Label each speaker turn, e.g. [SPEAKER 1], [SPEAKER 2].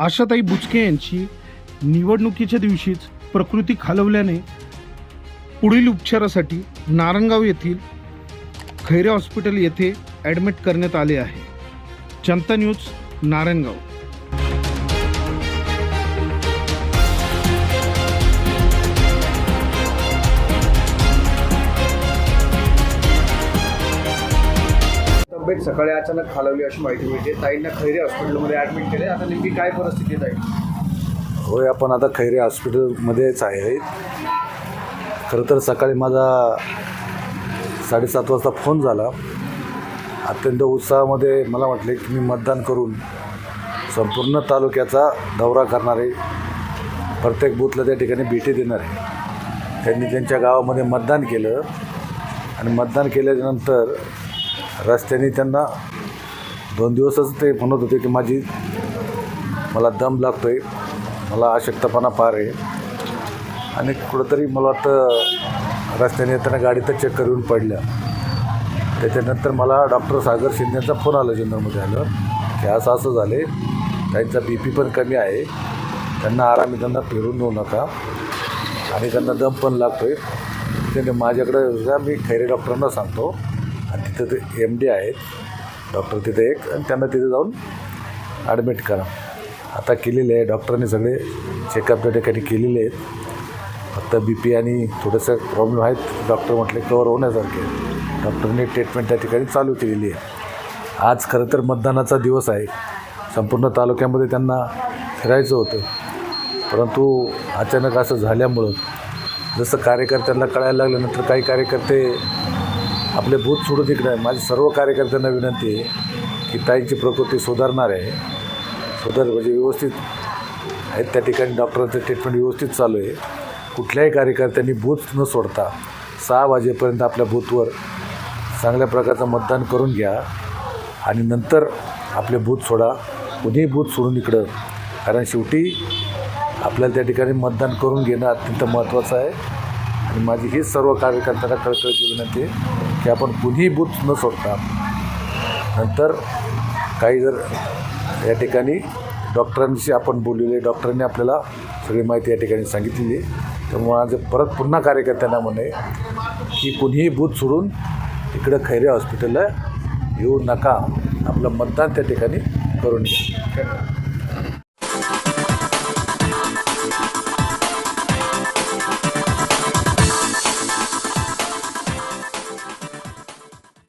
[SPEAKER 1] आशाताई बुचके यांची निवडणुकीच्या दिवशीच प्रकृती खालवल्याने पुढील उपचारासाठी नारंगाव येथील खैरे हॉस्पिटल येथे ॲडमिट करण्यात आले आहे. जनता न्यूज नारायणगाव.
[SPEAKER 2] तब्येत सकाळी अचानक खालावली अशी माहिती मिळते. ताईंना खैरे हॉस्पिटलमध्ये ॲडमिट केले आता नेमकी काय परिस्थिती आहे ताई?
[SPEAKER 3] होय आपण आता खैरे हॉस्पिटलमध्येच आहे. खरं तर सकाळी माझा साडेसात वाजता फोन झाला. अत्यंत उत्साहामध्ये मला वाटले की मी मतदान करून संपूर्ण तालुक्याचा दौरा करणार आहे. प्रत्येक बूथला त्या ठिकाणी भेटी देणार आहे. त्यांनी त्यांच्या गावामध्ये मतदान केलं. आणि मतदान केल्यानंतर रस्त्याने त्यांना दोन दिवसच ते म्हणत होते की माझी मला दम लागतो आहे मला अशक्तपणा फार आहे. आणि कुठंतरी मला वाटतं रस्त्याने येताना गाडी तर चेक करून पडल्या. त्याच्यानंतर मला डॉक्टर सागर शिंदेचा फोन आला जुन्नरमध्ये आलं की असं असं झाले त्यांचा बी पी पण कमी आहे. त्यांना आरामी त्यांना फिरून देऊ नका. आणि त्यांना दम पण लागतो आहे त्याने माझ्याकडं मी खैरे डॉक्टरांना सांगतो आणि तिथं ते एम डी आहेत. डॉक्टर तिथे एक आणि त्यांना तिथे जाऊन ॲडमिट करा. आता केलेले आहे. डॉक्टरांनी सगळे चेकअप त्या ठिकाणी केलेले आहेत. फक्त बी पी आणि थोडंसं प्रॉब्लेम आहेत. डॉक्टर म्हटले कवर होण्यासारखे डॉक्टरने ट्रीटमेंट त्या ठिकाणी चालू केलेली आहे. आज खरं तर मतदानाचा दिवस आहे. संपूर्ण तालुक्यामध्ये त्यांना फिरायचं होतं. परंतु अचानक असं झाल्यामुळं जसं कार्यकर्त्यांना कळायला लागल्यानंतर काही कार्यकर्ते आपले भूत सोडून इकडे आहे. माझी सर्व कार्यकर्त्यांना विनंती आहे की ताईंची प्रकृती सुधारणार आहे. सुधार म्हणजे व्यवस्थित आहेत त्या ठिकाणी. डॉक्टरांचं ट्रीटमेंट व्यवस्थित चालू आहे. कुठल्याही कार्यकर्त्यांनी बूथ न सोडता सहा वाजेपर्यंत आपल्या बूथवर चांगल्या प्रकारचं मतदान करून घ्या आणि नंतर आपले बूथ सोडा. कुणीही बूथ सोडून इकडं. कारण शेवटी आपल्याला त्या ठिकाणी मतदान करून घेणं अत्यंत महत्त्वाचं आहे. आणि माझी हीच सर्व कार्यकर्त्यांना कळकळीची विनंती आहे. की आपण कुणीही बूथ न सोडता नंतर काही जर या ठिकाणी डॉक्टरांशी आपण बोललेले डॉक्टरांनी आपल्याला सगळी माहिती या ठिकाणी सांगितलेली आहे. त्यामुळे आज परत पुन्हा कार्यकर्त्यांना म्हणे की कुणीही बूथ सोडून इकडं खैरे हॉस्पिटलला येऊ नका. आपलं मतदान त्या ठिकाणी करून घ्या.